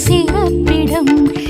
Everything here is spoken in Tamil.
எமக்கு